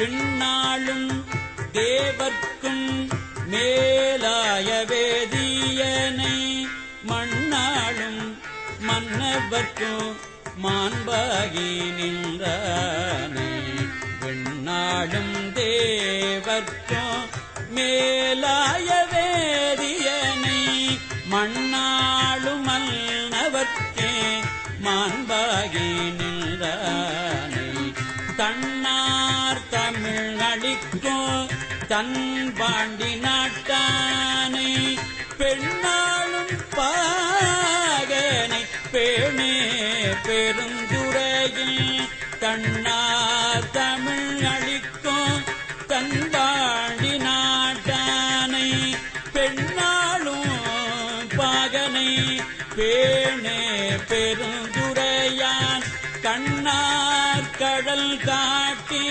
இந்நாளும் தேவர்க்கும் மேலாய வேதியனை மண்ணாளும் மன்னவர்க்கும் மாண்பாகி நின்றானே. விண்ணாளும் தேவர்க்கும் மேலாய வேதியனை மண்ணாளும் மன்னவர்க்கே மாண்பாகி நின்றானே. தன் தமிழ் அளிக்கும் தன் பாண்டி நாட்டானை பெண்ணாளும் பாகனை பேணே பெருந்துறையில் தன்னார் தமிழ் அளிக்கும் தன் பாண்டி நாட்டானை பெண்ணாளும் பாகனை பேணே பெருந்துரையான் கண்ணார் கடல் காட்டி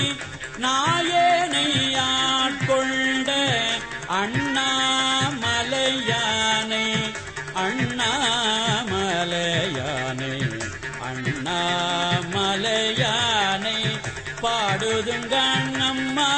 நாயே அண்ணாமலையானை அண்ணாமலையானை பாடுதுங்க அண்ணம்மா